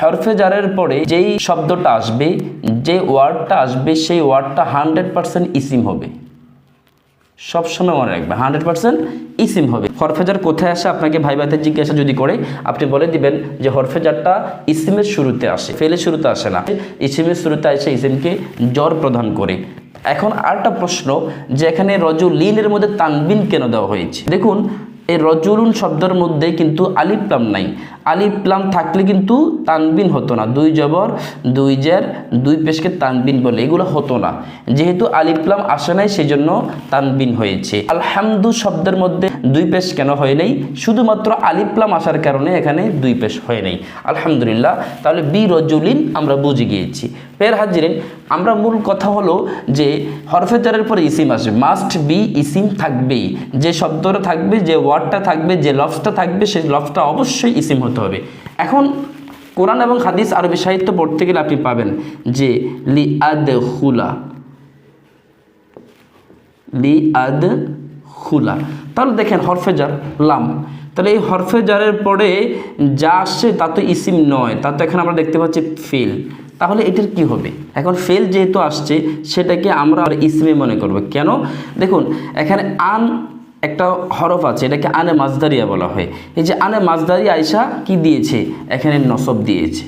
হরফে জারের পরে যেই শব্দটা আসবে, যে ওয়ার্ডটা আসবে, সেই ওয়ার্ডটা হান্ড্রেড পার্সেন্ট ইসিম হবে। সবসময় মনে রাখবে, হান্ড্রেড পার্সেন্ট ইসিম হবে। হরফেজার কোথায় আসে? আপনাকে ভাই ভাইতে জিজ্ঞাসা যদি করে, আপনি বলে দিবেন যে হরফেজারটা ইসিমের শুরুতে আসে ফেলে শুরুতে আসে না। ইসিমের শুরুতে আসে ইসিমকে জ্বর প্রদান করে। এখন আরেকটা প্রশ্ন যে এখানে রজুলিনের মধ্যে তানবিন কেন দেওয়া হয়েছে? দেখুন এই রজুলুন শব্দের মধ্যে কিন্তু আলিপ্লাম নাই। আলিপ্লাম থাকলে কিন্তু তানবিন হতো না। দুই জবর, দুই জের, দুই পেশকে তানবিন বলে। এগুলো হতো না। যেহেতু আলিপ্লাম আসে নাই সেই জন্য তানবিন হয়েছে। আলহামদু শব্দের মধ্যে দুই পেশ কেন হয় নাই? শুধুমাত্র আলিপ্লাম আসার কারণে এখানে দুই পেশ হয় নাই। আলহামদুলিল্লাহ, তাহলে বি রজুলিন আমরা বুঝে গিয়েছি। ফের হাজিরেন, আমরা মূল কথা হলো যে হরফেজারের পরে ইসিম আসবে। মাস্ট বি ইসিম থাকবেই। যে শব্দটা থাকবে, যে ওয়ার্ডটা থাকবে, যে লফসটা থাকবে, সেই লফসটা অবশ্যই ইসিম হতে হবে। এখন কোরআন এবং হাদিস আরবি সাহিত্য পড়তে গেলে আপনি পাবেন যে লি আদ হুলা লি আদ হুলা তাহলে দেখেন হরফেজার, লাম। তাহলে এই হরফেজারের পরে যা আসছে তা তো ইসিম নয়, তা তো এখন আমরা দেখতে পাচ্ছি ফেল। তাহলে এটার কি হবে? এখন ফেল যেহেতু আসছে, সেটাকে আমরা ইসিমে মনে করব। কেন? দেখুন, এখানে আন একটা হরফ আছে, এটাকে আনে মাজদারিয়া বলা হয়। এই যে আনে মাজদারি আয়সা কি দিয়েছে? এখানে নসব দিয়েছে।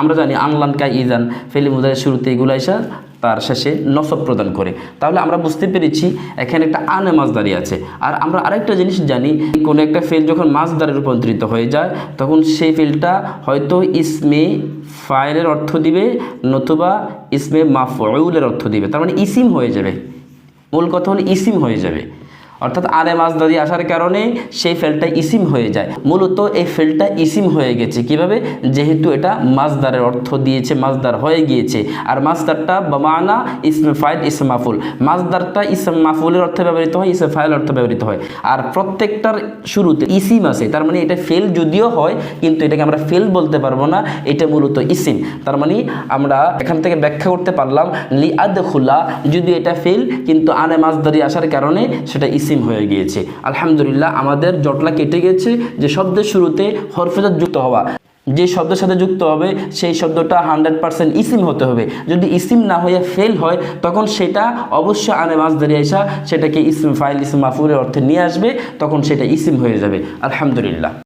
আমরা জানি আনলান কা ইজান ফেলি মুদারের শুরুতে এগুলো আইসা তার শেষে নসব প্রদান করে। তাহলে আমরা বুঝতে পেরেছি এখানে একটা আনে মাছদারি আছে। আর আমরা আরেকটা জিনিস জানি, কোনো একটা ফেল যখন মাছদারে রূপান্তরিত হয়ে যায়, তখন সেই ফেলটা হয়তো ইসমে ফাইলের অর্থ দিবে, নতুবা ইসমে মাফউলের অর্থ দিবে। তার মানে ইসিম হয়ে যাবে। মূল কথা হলো ইসিম হয়ে যাবে। অর্থাৎ আরে মাছদারি আসার কারণে সেই ফেলটা ইসিম হয়ে যায়। মূলত এই ফেলটা ইসিম হয়ে গেছে কীভাবে? যেহেতু এটা মাছদারের অর্থ দিয়েছে, মাছদার হয়ে গিয়েছে। আর মাছদারটা বামানা ইসমে ফাইল, ইসম মাফুল। মাছদারটা ইসম মাফুলের অর্থে ব্যবহৃত হয়, ইসম ফাইল অর্থে ব্যবহৃত হয়। আর প্রত্যেকটার শুরুতে ইসিম আছে। তার মানে এটা ফেল যদিও হয়, কিন্তু এটাকে আমরা ফেল বলতে পারব না। এটা মূলত ইসিম। তার মানে আমরা এখান থেকে ব্যাখ্যা করতে পারলাম লি আদ খুলা যদি এটা ফেল, কিন্তু আনে মাছদারি আসার কারণে সেটা ইসিম হয়ে গিয়েছে। আলহামদুলিল্লাহ, আমাদের জটলা কেটে গেছে, যে শব্দের শুরুতে হরফেজাত যুক্ত হওয়া। যে শব্দের সাথে যুক্ত হবে, সেই শব্দটা হান্ড্রেড পার্সেন্ট ইসিম হতে হবে। যদি ইসিম না হয়ে ফেল হয়, তখন সেটা অবশ্যই আনে মাছ ধরে আসা সেটাকে ইসিম, ফাইল ইসিম, মাফুরের অর্থে নিয়ে আসবে, তখন সেটা ইসিম হয়ে যাবে। আলহামদুলিল্লাহ।